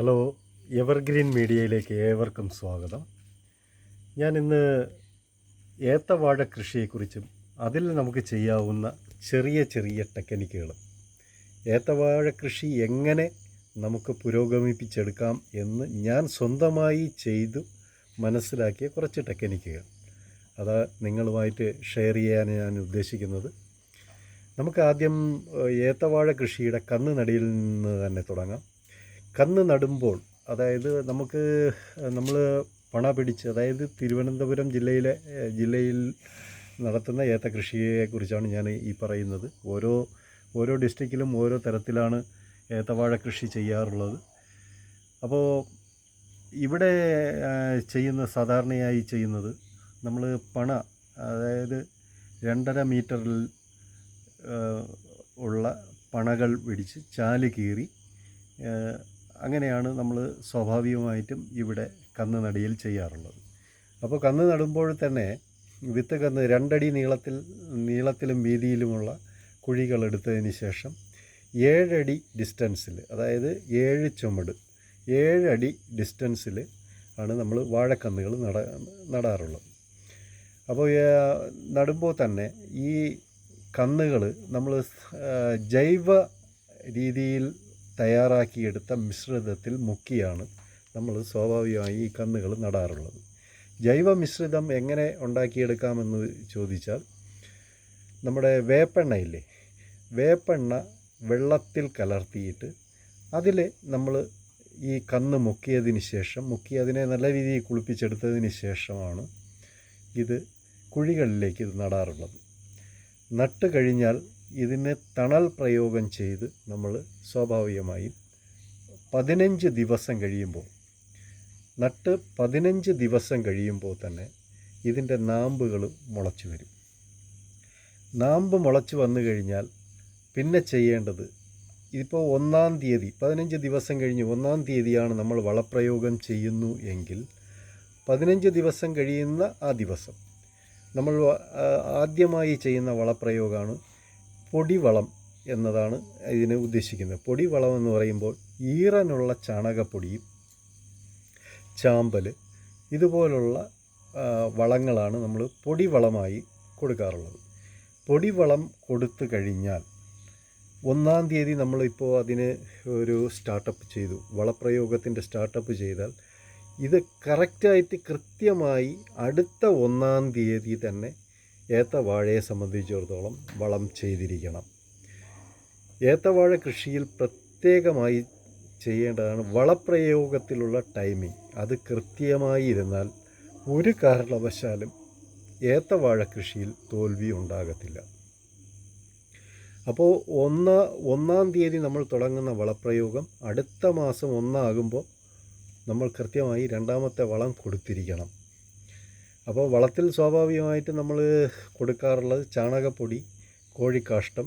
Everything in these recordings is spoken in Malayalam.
ഹലോ എവർഗ്രീൻ മീഡിയയിലേക്ക് ഏവർക്കും സ്വാഗതം. ഞാൻ ഇന്ന് ഏത്തവാഴ കൃഷിയെക്കുറിച്ചും അതിൽ നമുക്ക് ചെയ്യാവുന്ന ചെറിയ ചെറിയ ടെക്നിക്കുകളും ഏത്തവാഴ കൃഷി എങ്ങനെ നമുക്ക് പുരോഗമിപ്പിച്ചെടുക്കാം എന്ന് ഞാൻ സ്വന്തമായി ചെയ്തു മനസ്സിലാക്കിയ കുറച്ച് ടെക്നിക്കുകൾ. അത് നിങ്ങളുമായിട്ട് ഷെയർ ചെയ്യാൻ ഞാൻ ഉദ്ദേശിക്കുന്നത്. നമുക്ക് ആദ്യം ഏത്തവാഴ കൃഷിയുടെ കന്നുനടിയിൽ നിന്ന് തന്നെ തുടങ്ങാം. കന്ന് നടുമ്പോൾ അതായത് നമുക്ക് നമ്മൾ പണ പിടിച്ച് അതായത് തിരുവനന്തപുരം ജില്ലയിലെ ജില്ലയിൽ നടത്തുന്ന ഏത്ത കൃഷിയെക്കുറിച്ചാണ് ഞാൻ ഈ പറയുന്നത്. ഓരോ ഓരോ ഡിസ്ട്രിക്റ്റിലും ഓരോ തരത്തിലാണ് ഏത്തവാഴ കൃഷി ചെയ്യാറുള്ളത്. അപ്പോൾ ഇവിടെ ചെയ്യുന്ന സാധാരണയായി ചെയ്യുന്നത് നമ്മൾ പണ അതായത് രണ്ടര മീറ്ററിൽ ഉള്ള പണകൾ പിടിച്ച് ചാൽ കീറി അങ്ങനെയാണ് നമ്മൾ സ്വാഭാവികമായിട്ടും ഇവിടെ കന്ന് നടിയിൽ ചെയ്യാറുള്ളത്. അപ്പോൾ കന്ന് നടുമ്പോൾ തന്നെ വിത്ത് കന്ന് രണ്ടടി നീളത്തിൽ നീളത്തിലും വീതിയിലുമുള്ള കുഴികൾ എടുത്തതിന് ശേഷം ഏഴടി ഡിസ്റ്റൻസിൽ അതായത് ഏഴ് ചുമട് ഏഴടി ഡിസ്റ്റൻസിൽ ആണ് നമ്മൾ വാഴക്കന്നുകൾ നട നടാറുള്ളത്. അപ്പോൾ നടുമ്പോൾ തന്നെ ഈ കന്നുകൾ നമ്മൾ ജൈവ രീതിയിൽ തയ്യാറാക്കിയെടുത്ത മിശ്രിതത്തിൽ മുക്കിയാണ് നമ്മൾ സ്വാഭാവികമായി ഈ കന്നുകൾ നടാറുള്ളത്. ജൈവ മിശ്രിതം എങ്ങനെ ഉണ്ടാക്കിയെടുക്കാമെന്ന് ചോദിച്ചാൽ നമ്മുടെ വേപ്പെണ്ണയില്ലേ വേപ്പെണ്ണ വെള്ളത്തിൽ കലർത്തിയിട്ട് അതിൽ നമ്മൾ ഈ കന്ന് മുക്കിയതിന് ശേഷം മുക്കി അതിനെ നല്ല രീതിയിൽ കുളിപ്പിച്ചെടുത്തതിന് ശേഷമാണ് ഇത് കുഴികളിലേക്ക് ഇത് നടാറുള്ളത്. നട്ട് കഴിഞ്ഞാൽ ഇതിന് തണൽ പ്രയോഗം ചെയ്ത് നമ്മൾ സ്വാഭാവികമായും പതിനഞ്ച് ദിവസം കഴിയുമ്പോൾ നട്ട് പതിനഞ്ച് ദിവസം കഴിയുമ്പോൾ തന്നെ ഇതിന്റെ നാമ്പുകൾ മുളച്ചു വരും. നാമ്പ് മുളച്ചു വന്നു കഴിഞ്ഞാൽ പിന്നെ ചെയ്യേണ്ടത് ഇതിപ്പോൾ ഒന്നാം തീയതി പതിനഞ്ച് ദിവസം കഴിഞ്ഞ് ഒന്നാം തീയതിയാണ് നമ്മൾ വളപ്രയോഗം ചെയ്യുന്നു എങ്കിൽ പതിനഞ്ച് ദിവസം കഴിയുന്ന ആ ദിവസം നമ്മൾ ആദ്യമായി ചെയ്യുന്ന വളപ്രയോഗമാണ് പൊടിവളം എന്നതാണ് ഇതിനെ ഉദ്ദേശിക്കുന്നത്. പൊടിവളം എന്ന് പറയുമ്പോൾ ഈറനുള്ള ചാണകപ്പൊടിയും ചാമ്പൽ ഇതുപോലുള്ള വളങ്ങളാണ് നമ്മൾ പൊടിവളമായി കൊടുക്കാറുള്ളത്. പൊടിവളം കൊടുത്തു കഴിഞ്ഞാൽ ഒന്നാം തീയതി നമ്മളിപ്പോൾ അതിന് ഒരു സ്റ്റാർട്ടപ്പ് ചെയ്തു. വളപ്രയോഗത്തിന്റെ സ്റ്റാർട്ടപ്പ് ചെയ്താൽ ഇത് കറക്റ്റായിട്ട് കൃത്യമായി അടുത്ത ഒന്നാം തീയതി തന്നെ ഏത്തവാഴയെ സംബന്ധിച്ചിടത്തോളം വളം ചെയ്തിരിക്കണം. ഏത്തവാഴ കൃഷിയിൽ പ്രത്യേകമായി ചെയ്യേണ്ടതാണ് വളപ്രയോഗത്തിലുള്ള ടൈമിംഗ് അത് കൃത്യമായി ഇരുന്നാൽ ഒരു കാരണവശാലും ഏത്തവാഴ കൃഷിയിൽ തോൽവി ഉണ്ടാകത്തില്ല. അപ്പോൾ ഒന്ന് ഒന്നാം തീയതി നമ്മൾ തുടങ്ങുന്ന വളപ്രയോഗം അടുത്ത മാസം ഒന്നാകുമ്പോൾ നമ്മൾ കൃത്യമായി രണ്ടാമത്തെ വളം കൊടുത്തിരിക്കണം. അപ്പോൾ വളത്തിൽ സ്വാഭാവികമായിട്ട് നമ്മൾ കൊടുക്കാറുള്ളത് ചാണകപ്പൊടി കോഴിക്കാഷ്ടം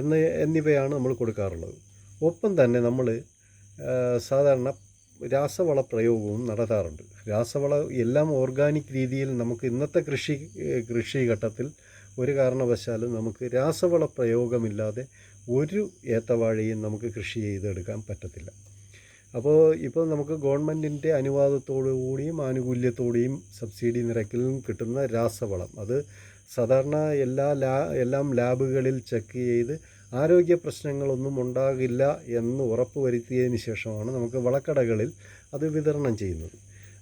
എന്ന് എന്നിവയാണ് നമ്മൾ കൊടുക്കാറുള്ളത്. ഒപ്പം തന്നെ നമ്മൾ സാധാരണ രാസവള പ്രയോഗവും നടത്താറുണ്ട്. രാസവള എല്ലാം ഓർഗാനിക് രീതിയിൽ നമുക്ക് ഇന്നത്തെ കൃഷി കൃഷിഘട്ടത്തിൽ കൃഷി ഘട്ടത്തിൽ ഒരു കാരണവശാലും നമുക്ക് രാസവള പ്രയോഗമില്ലാതെ ഒരു ഏത്തവാഴയും നമുക്ക് കൃഷി ചെയ്തെടുക്കാൻ പറ്റത്തില്ല. അപ്പോൾ ഇപ്പോൾ നമുക്ക് ഗവൺമെന്റിന്റെ അനുവാദത്തോടു കൂടിയും ആനുകൂല്യത്തോടെയും സബ്സിഡി നിരക്കിലും കിട്ടുന്ന രാസവളം. അത് സാധാരണ എല്ലാ ലാ എല്ലാം ലാബുകളിൽ ചെക്ക് ചെയ്ത് ആരോഗ്യ പ്രശ്നങ്ങളൊന്നും ഉണ്ടാകില്ല എന്ന് ഉറപ്പ് വരുത്തിയതിന് ശേഷമാണ് നമുക്ക് വളക്കടകളിൽ അത് വിതരണം ചെയ്യുന്നത്.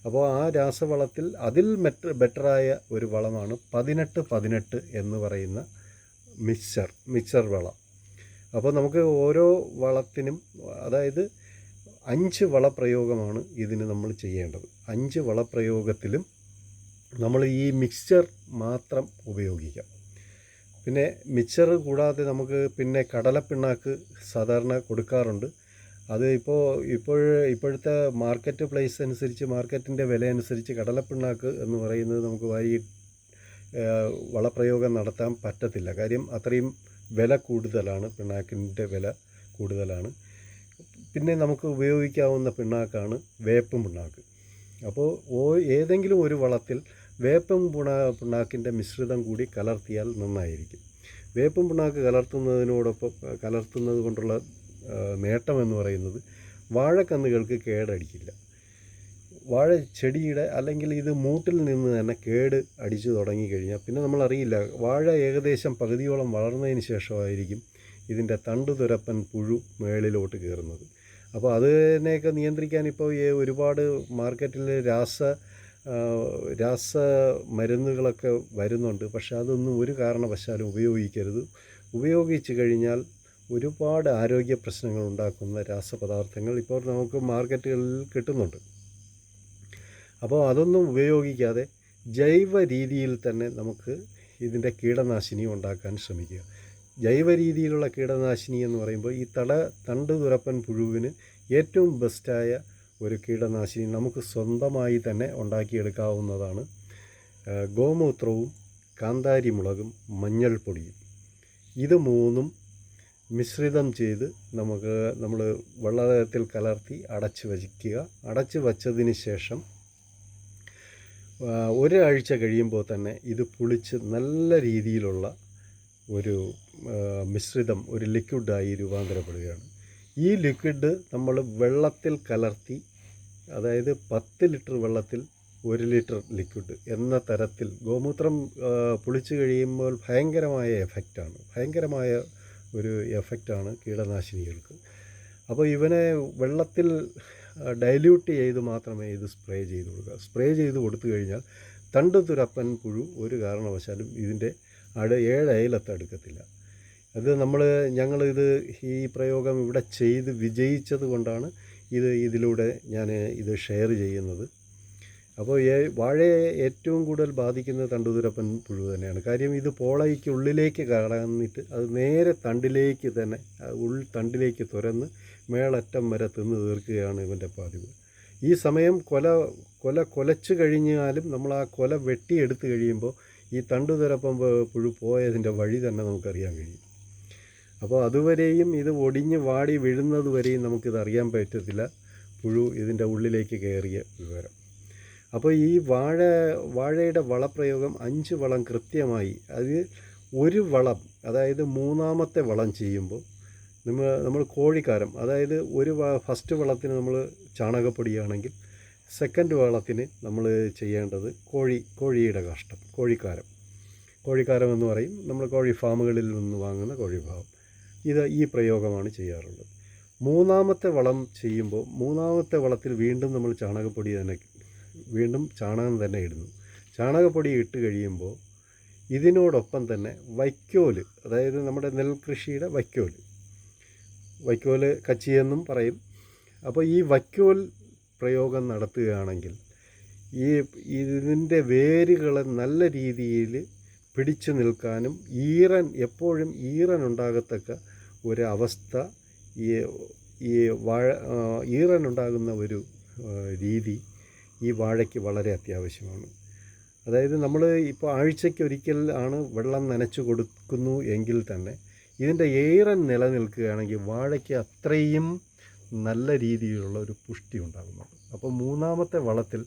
അപ്പോൾ ആ രാസവളത്തിൽ അതിൽ മെറ്റർ ബെറ്ററായ ഒരു വളമാണ് പതിനെട്ട് പതിനെട്ട് എന്ന് പറയുന്ന മിക്സർ മിക്സർ വളം. അപ്പോൾ നമുക്ക് ഓരോ വളത്തിനും അതായത് അഞ്ച് വളപ്രയോഗമാണ് ഇതിന് നമ്മൾ ചെയ്യേണ്ടത്. അഞ്ച് വളപ്രയോഗത്തിലും നമ്മൾ ഈ മിക്സ്ചർ മാത്രം ഉപയോഗിക്കാം. പിന്നെ മിക്സർ കൂടാതെ നമുക്ക് പിന്നെ കടലപ്പിണ്ണാക്ക് സാധാരണ കൊടുക്കാറുണ്ട്. അത് ഇപ്പോൾ ഇപ്പോൾ ഇപ്പോഴത്തെ മാർക്കറ്റ് പ്ലേസ് അനുസരിച്ച് മാർക്കറ്റിന്റെ വില അനുസരിച്ച് കടലപ്പിണ്ണാക്ക് എന്ന് പറയുന്നത് നമുക്ക് വാരി വളപ്രയോഗം നടത്താൻ പറ്റത്തില്ല. കാര്യം അത്രയും വില കൂടുതലാണ് പിണ്ണാക്കിന്റെ വില കൂടുതലാണ്. പിന്നെ നമുക്ക് ഉപയോഗിക്കാവുന്ന പിണ്ണാക്കാണ് വേപ്പും പിണ്ണാക്ക്. അപ്പോൾ ഓ ഏതെങ്കിലും ഒരു വളത്തിൽ വേപ്പും പുണ പിണ്ണാക്കിന്റെ മിശ്രിതം കൂടി കലർത്തിയാൽ നന്നായിരിക്കും. വേപ്പും പിണ്ണാക്ക് കലർത്തുന്നതിനോടൊപ്പം കലർത്തുന്നത് കൊണ്ടുള്ള നേട്ടം എന്ന് പറയുന്നത് വാഴക്കന്നുകൾക്ക് കേടടിക്കില്ല. വാഴ ചെടിയുടെ അല്ലെങ്കിൽ ഇത് മൂട്ടിൽ നിന്ന് തന്നെ കേട് അടിച്ചു തുടങ്ങിക്കഴിഞ്ഞാൽ പിന്നെ നമ്മളറിയില്ല വാഴ ഏകദേശം പകുതിയോളം വളർന്നതിന് ശേഷമായിരിക്കും ഇതിന്റെ തണ്ട് തുരപ്പൻ പുഴു മേളിലോട്ട് കയറുന്നത്. അപ്പോൾ അതിനെയൊക്കെ നിയന്ത്രിക്കാൻ ഇപ്പോൾ ഈ ഒരുപാട് മാർക്കറ്റിൽ രാസ രാസ മരുന്നുകളൊക്കെ വരുന്നുണ്ട്. പക്ഷെ അതൊന്നും ഒരു കാരണവശാലും ഉപയോഗിക്കരുത്. ഉപയോഗിച്ച് കഴിഞ്ഞാൽ ഒരുപാട് ആരോഗ്യ പ്രശ്നങ്ങൾ ഉണ്ടാക്കുന്ന രാസപദാർത്ഥങ്ങൾ ഇപ്പോൾ നമുക്ക് മാർക്കറ്റുകളിൽ കിട്ടുന്നുണ്ട്. അപ്പോൾ അതൊന്നും ഉപയോഗിക്കാതെ ജൈവ രീതിയിൽ തന്നെ നമുക്ക് ഇതിന്റെ കീടനാശിനി ഉണ്ടാക്കാൻ ശ്രമിക്കുക. ജൈവ രീതിയിലുള്ള കീടനാശിനി എന്ന് പറയുമ്പോൾ ഈ തട തണ്ട് തുരപ്പൻ പുഴുവിന് ഏറ്റവും ബെസ്റ്റായ ഒരു കീടനാശിനി നമുക്ക് സ്വന്തമായി തന്നെ ഉണ്ടാക്കിയെടുക്കാവുന്നതാണ്. ഗോമൂത്രവും കാന്താരി മുളകും മഞ്ഞൾപ്പൊടിയും. ഇത് മൂന്നും മിശ്രിതം ചെയ്ത് നമുക്ക് നമ്മൾ വെള്ളത്തിൽ കലർത്തി അടച്ച് വയ്ക്കുക. അടച്ച് വച്ചതിന് ശേഷം ഒരാഴ്ച കഴിയുമ്പോൾ തന്നെ ഇത് പുളിച്ച് നല്ല രീതിയിലുള്ള ഒരു മിശ്രിതം ഒരു ലിക്വിഡായി രൂപാന്തരപ്പെടുകയാണ്. ഈ ലിക്വിഡ് നമ്മൾ വെള്ളത്തിൽ കലർത്തി അതായത് പത്ത് ലിറ്റർ വെള്ളത്തിൽ ഒരു ലിറ്റർ ലിക്വിഡ് എന്ന തരത്തിൽ ഗോമൂത്രം പുളിച്ചു കഴിയുമ്പോൾ ഭയങ്കരമായ എഫക്റ്റാണ് ഭയങ്കരമായ ഒരു എഫക്റ്റാണ് കീടനാശിനികൾക്ക്. അപ്പോൾ ഇവനെ വെള്ളത്തിൽ ഡൈല്യൂട്ട് ചെയ്ത് മാത്രമേ ഇത് സ്പ്രേ ചെയ്ത് കൊടുക്കുക. സ്പ്രേ ചെയ്ത് കൊടുത്തു കഴിഞ്ഞാൽ തണ്ട് തുരപ്പൻ പുഴു ഒരു കാരണവശാലും ഇതിന്റെ അട ഏഴ് അയലത്ത് അടുക്കത്തില്ല. അത് നമ്മൾ ഞങ്ങളിത് ഈ പ്രയോഗം ഇവിടെ ചെയ്ത് വിജയിച്ചത് കൊണ്ടാണ് ഇത് ഇതിലൂടെ ഞാൻ ഇത് ഷെയർ ചെയ്യുന്നത്. അപ്പോൾ വാഴയെ ഏറ്റവും കൂടുതൽ ബാധിക്കുന്നത് തണ്ടുതുരപ്പൻ പുഴു തന്നെയാണ്. കാര്യം ഇത് പോളയ്ക്കുള്ളിലേക്ക് കടന്നിട്ട് അത് നേരെ തണ്ടിലേക്ക് തന്നെ ഉൾ തണ്ടിലേക്ക് തുരന്ന് മേളറ്റം വരെ തിന്ന് തീർക്കുകയാണ് ഇവന്റെ പതിവ്. ഈ സമയം കൊല കൊല കൊലച്ചു കഴിഞ്ഞാലും നമ്മൾ ആ കൊല വെട്ടിയെടുത്ത് കഴിയുമ്പോൾ ഈ തണ്ടുതരപ്പം പുഴു പോയതിന്റെ വഴി തന്നെ നമുക്കറിയാൻ കഴിയും. അപ്പോൾ അതുവരെയും ഇത് ഒടിഞ്ഞ് വാടി വീഴുന്നത് വരെയും നമുക്കിത് അറിയാൻ പറ്റത്തില്ല. പുഴു ഇതിന്റെ ഉള്ളിലേക്ക് കയറിയ വിവരം. അപ്പോൾ ഈ വാഴ വാഴയുടെ വളപ്രയോഗം അഞ്ച് വളം കൃത്യമായി. അത് ഒരു വളം അതായത് മൂന്നാമത്തെ വളം ചെയ്യുമ്പോൾ നമ്മൾ നമ്മൾ കോഴിക്കാരം അതായത് ഒരു ഫസ്റ്റ് വളത്തിന് നമ്മൾ ചാണകപ്പൊടിയാണെങ്കിൽ സെക്കൻഡ് വളത്തിന് നമ്മൾ ചെയ്യേണ്ടത് കോഴി കോഴിയുടെ കാഷ്ടം കോഴിക്കാരം. കോഴിക്കാരം എന്ന് പറയും. നമ്മൾ കോഴി ഫാമുകളിൽ നിന്ന് വാങ്ങുന്ന കോഴി ഫാം ഇത് ഈ പ്രയോഗമാണ് ചെയ്യാറുള്ളത്. മൂന്നാമത്തെ വളം ചെയ്യുമ്പോൾ മൂന്നാമത്തെ വളത്തിൽ വീണ്ടും നമ്മൾ ചാണകപ്പൊടി തന്നെ വീണ്ടും ചാണകം തന്നെ ഇടുന്നു. ചാണകപ്പൊടി ഇട്ട് കഴിയുമ്പോൾ ഇതിനോടൊപ്പം തന്നെ വൈക്കോൽ അതായത് നമ്മുടെ നെൽകൃഷിയുടെ വൈക്കോൽ. വൈക്കോൽ കച്ചിയെന്നും പറയും. അപ്പോൾ ഈ വൈക്കോൽ പ്രയോഗം നടത്തുകയാണെങ്കിൽ ഈ ഇതിന്റെ വേരുകളെ നല്ല രീതിയിൽ പിടിച്ചു നിൽക്കാനും ഈറൻ എപ്പോഴും ഈറൻ ഉണ്ടാകത്തക്ക ഒരവസ്ഥ ഈ ഈ വാഴ ഈറൻ ഉണ്ടാകുന്ന ഒരു രീതി ഈ വാഴയ്ക്ക് വളരെ അത്യാവശ്യമാണ്. അതായത് നമ്മൾ ഇപ്പോൾ ആഴ്ചയ്ക്ക് ഒരിക്കൽ ആണ് വെള്ളം നനച്ചു കൊടുക്കുന്നു എങ്കിൽ തന്നെ ഇതിന്റെ ഈറൻ നിലനിൽക്കുകയാണെങ്കിൽ വാഴയ്ക്ക് അത്രയും നല്ല രീതിയിലുള്ള ഒരു പുഷ്ടി ഉണ്ടാകുന്നുണ്ട്. അപ്പോൾ മൂന്നാമത്തെ വളത്തിൽ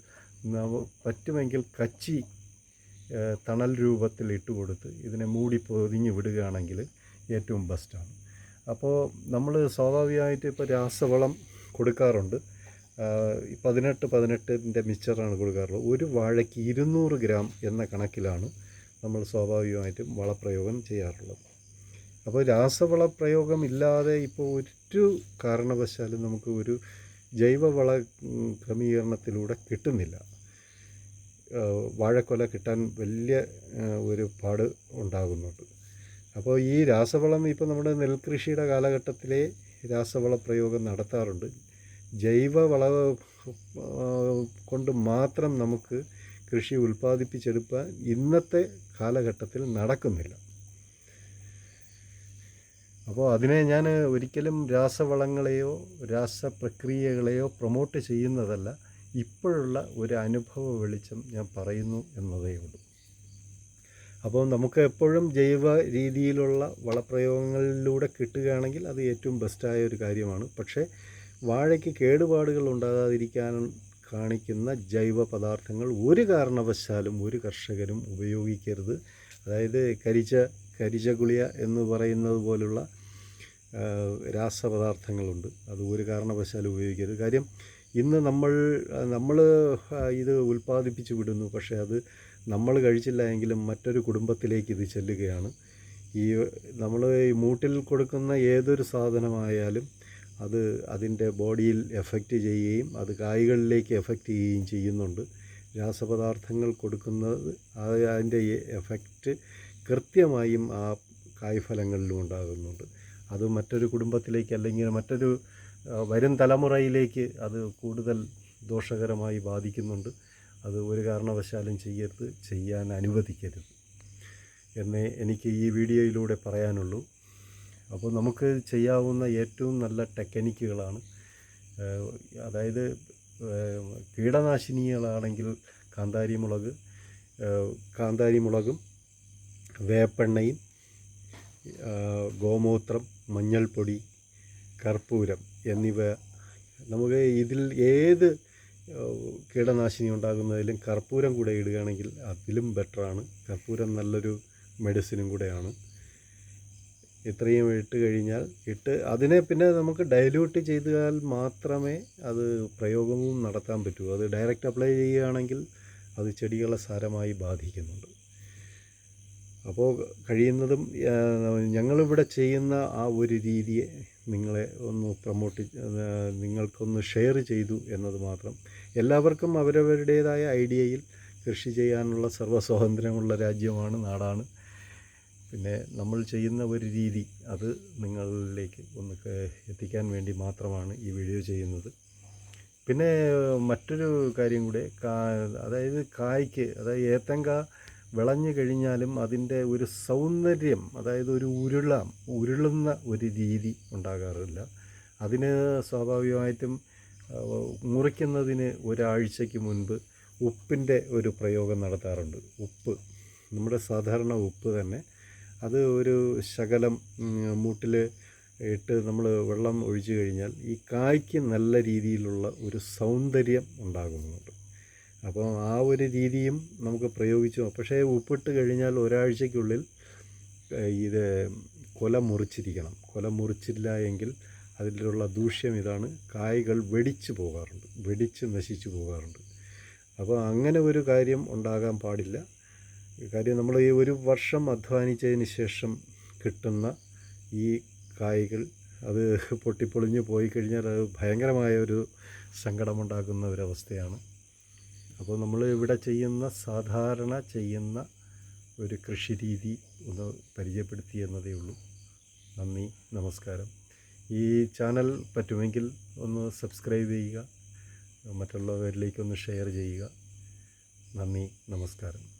പറ്റുമെങ്കിൽ കച്ചി തണൽ രൂപത്തിൽ ഇട്ട് കൊടുത്ത് ഇതിനെ മൂടി പൊതിഞ്ഞ് വിടുകയാണെങ്കിൽ ഏറ്റവും ബെസ്റ്റാണ് അപ്പോൾ നമ്മൾ സ്വാഭാവികമായിട്ട് ഇപ്പോൾ രാസവളം കൊടുക്കാറുണ്ട്. പതിനെട്ട് പതിനെട്ടിന്റെ മിക്സറാണ് കൊടുക്കാറുള്ളത്. ഒരു വാഴയ്ക്ക് ഇരുന്നൂറ് ഗ്രാം എന്ന കണക്കിലാണ് നമ്മൾ സ്വാഭാവികമായിട്ടും വളപ്രയോഗം ചെയ്യാറുള്ളത്. അപ്പോൾ രാസവളപ്രയോഗം ഇല്ലാതെ ഇപ്പോൾ ഒരു കാരണവശാലും നമുക്ക് ഒരു ജൈവവള ക്രമീകരണത്തിലൂടെ കിട്ടുന്നില്ല. വാഴക്കൊല കിട്ടാൻ വലിയ ഒരു പാട് ഉണ്ടാകുന്നുണ്ട്. അപ്പോൾ ഈ രാസവളം ഇപ്പോൾ നമ്മുടെ നെൽകൃഷിയുടെ കാലഘട്ടത്തിലെ രാസവള പ്രയോഗം നടത്താറുണ്ട്. ജൈവവള കൊണ്ട് മാത്രം നമുക്ക് കൃഷി ഉൽപ്പാദിപ്പിച്ചെടുക്കാൻ ഇന്നത്തെ കാലഘട്ടത്തിൽ നടക്കുന്നില്ല. അപ്പോൾ അതിനെ ഞാൻ ഒരിക്കലും രാസവളങ്ങളെയോ രാസപ്രക്രിയകളെയോ പ്രൊമോട്ട് ചെയ്യുന്നതല്ല. ഇപ്പോഴുള്ള ഒരു അനുഭവ വെളിച്ചം ഞാൻ പറയുന്നു എന്നതേ ഉള്ളൂ. അപ്പോൾ നമുക്ക് എപ്പോഴും ജൈവ രീതിയിലുള്ള വളപ്രയോഗങ്ങളിലൂടെ കിട്ടുകയാണെങ്കിൽ അത് ഏറ്റവും ബെസ്റ്റായ ഒരു കാര്യമാണ്. പക്ഷേ വാഴയ്ക്ക് കേടുപാടുകൾ ഉണ്ടാകാതിരിക്കാൻ കാണിക്കുന്ന ജൈവ പദാർത്ഥങ്ങൾ ഒരു കാരണവശാലും ഒരു കർഷകരും ഉപയോഗിക്കരുത്. അതായത് കരിച്ച കരിച്ച ഗുളിയ എന്ന് പറയുന്നത് പോലുള്ള രാസപദാർത്ഥങ്ങളുണ്ട്. അത് ഒരു കാരണവശാലും ഉപയോഗിക്കരുത്. കാര്യം ഇന്ന് നമ്മൾ നമ്മൾ ഇത് ഉൽപ്പാദിപ്പിച്ച് വിടുന്നു. പക്ഷേ അത് നമ്മൾ കഴിച്ചില്ല എങ്കിലും മറ്റൊരു കുടുംബത്തിലേക്ക് ഇത് ചെല്ലുകയാണ്. ഈ നമ്മൾ ഈ മൂട്ടിൽ കൊടുക്കുന്ന ഏതൊരു സാധനമായാലും അത് അതിന്റെ ബോഡിയിൽ എഫക്റ്റ് ചെയ്യുകയും അത് കായ്കളിലേക്ക് എഫക്റ്റ് ചെയ്യുകയും ചെയ്യുന്നുണ്ട്. രാസപദാർത്ഥങ്ങൾ കൊടുക്കുന്നത് അത് അതിന്റെ എഫക്റ്റ് കൃത്യമായും ആ കായ്ഫലങ്ങളിലും ഉണ്ടാകുന്നുണ്ട്. അത് മറ്റൊരു കുടുംബത്തിലേക്ക് അല്ലെങ്കിൽ മറ്റൊരു വരും തലമുറയിലേക്ക് അത് കൂടുതൽ ദോഷകരമായി ബാധിക്കുന്നുണ്ട്. അത് ഒരു കാരണവശാലും ചെയ്യരുത് ചെയ്യാൻ അനുവദിക്കരുത്. എന്നേ എനിക്ക് ഈ വീഡിയോയിലൂടെ പറയാനുള്ളൂ. അപ്പോൾ നമുക്ക് ചെയ്യാവുന്ന ഏറ്റവും നല്ല ടെക്നിക്കുകളാണ് അതായത് കീടനാശിനികളാണെങ്കിൽ കാന്താരി മുളക് കാന്താരി മുളകും വേപ്പെണ്ണയും ഗോമൂത്രം മഞ്ഞൾപ്പൊടി കർപ്പൂരം എന്നിവ. നമുക്ക് ഇതിൽ ഏത് കീടനാശിനി ഉണ്ടാകുന്നതിലും കർപ്പൂരം കൂടെ ഇടുകയാണെങ്കിൽ അതിലും ബെറ്ററാണ്. കർപ്പൂരം നല്ലൊരു മെഡിസിനും കൂടെയാണ്. ഇത്രയും ഇട്ട് കഴിഞ്ഞാൽ ഇട്ട് അതിനെ പിന്നെ നമുക്ക് ഡൈല്യൂട്ട് ചെയ്താൽ മാത്രമേ അത് പ്രയോഗവും നടത്താൻ പറ്റൂ. അത് ഡയറക്റ്റ് അപ്ലൈ ചെയ്യുകയാണെങ്കിൽ അത് ചെടികളെ സാരമായി ബാധിക്കുന്നുണ്ട്. അപ്പോൾ കഴിയുന്നതും ഞങ്ങളിവിടെ ചെയ്യുന്ന ആ ഒരു രീതിയെ നിങ്ങളെ ഒന്ന് പ്രൊമോട്ട് നിങ്ങൾക്കൊന്ന് ഷെയർ ചെയ്തു എന്നത് മാത്രം. എല്ലാവർക്കും അവരവരുടേതായ ഐഡിയയിൽ കൃഷി ചെയ്യാനുള്ള സർവസ്വാതന്ത്ര്യമുള്ള രാജ്യമാണ് നാടാണ്. പിന്നെ നമ്മൾ ചെയ്യുന്ന ഒരു രീതി അത് നിങ്ങളിലേക്ക് ഒന്ന് എത്തിക്കാൻ വേണ്ടി മാത്രമാണ് ഈ വീഡിയോ ചെയ്യുന്നത്. പിന്നെ മറ്റൊരു കാര്യം കൂടെ അതായത് കായ്ക്ക് അതായത് ഏത്തങ്ക വിളഞ്ഞു കഴിഞ്ഞാലും അതിന്റെ ഒരു സൗന്ദര്യം അതായത് ഒരു ഉരുളാം ഉരുളുന്ന ഒരു രീതി ഉണ്ടാകാറില്ല. അതിന് സ്വാഭാവികമായിട്ടും മുറിക്കുന്നതിന് ഒരാഴ്ചയ്ക്ക് മുൻപ് ഉപ്പിന്റെ ഒരു പ്രയോഗം നടത്താറുണ്ട്. ഉപ്പ് നമ്മുടെ സാധാരണ ഉപ്പ് തന്നെ. അത് ഒരു ശകലം മൂട്ടിൽ ഇട്ട് നമ്മൾ വെള്ളം ഒഴിച്ചു കഴിഞ്ഞാൽ ഈ കായ്ക്ക് നല്ല രീതിയിലുള്ള ഒരു സൗന്ദര്യം ഉണ്ടാകുന്നുണ്ട്. അപ്പോൾ ആ ഒരു രീതിയും നമുക്ക് പ്രയോഗിച്ചു. പക്ഷേ ഉപ്പിട്ട് കഴിഞ്ഞാൽ ഒരാഴ്ചയ്ക്കുള്ളിൽ ഇത് കൊല മുറിച്ചിരിക്കണം. കൊല മുറിച്ചില്ല എങ്കിൽ അതിലുള്ള ദൂഷ്യം ഇതാണ്. കായ്കൾ വെടിച്ചു പോകാറുണ്ട്. വെടിച്ച് നശിച്ചു പോകാറുണ്ട്. അപ്പോൾ അങ്ങനെ ഒരു കാര്യം ഉണ്ടാകാൻ പാടില്ല. കാര്യം നമ്മൾ ഈ ഒരു വർഷം അധ്വാനിച്ചതിന് ശേഷം കിട്ടുന്ന ഈ കായ്കൾ അത് പൊട്ടിപ്പൊളിഞ്ഞ് പോയി കഴിഞ്ഞാൽ അത് ഭയങ്കരമായ ഒരു സങ്കടമുണ്ടാക്കുന്ന ഒരവസ്ഥയാണ് അപ്പോൾ നമ്മൾ ഇവിടെ ചെയ്യുന്ന സാധാരണ ചെയ്യുന്ന ഒരു കൃഷി രീതി ഒന്ന് പരിചയപ്പെടുത്തി എന്നതേ ഉള്ളൂ. നന്ദി നമസ്കാരം. ഈ ചാനൽ പറ്റുമെങ്കിൽ ഒന്ന് സബ്സ്ക്രൈബ് ചെയ്യുക മറ്റുള്ളവരിലേക്കൊന്ന് ഷെയർ ചെയ്യുക. നന്ദി നമസ്കാരം.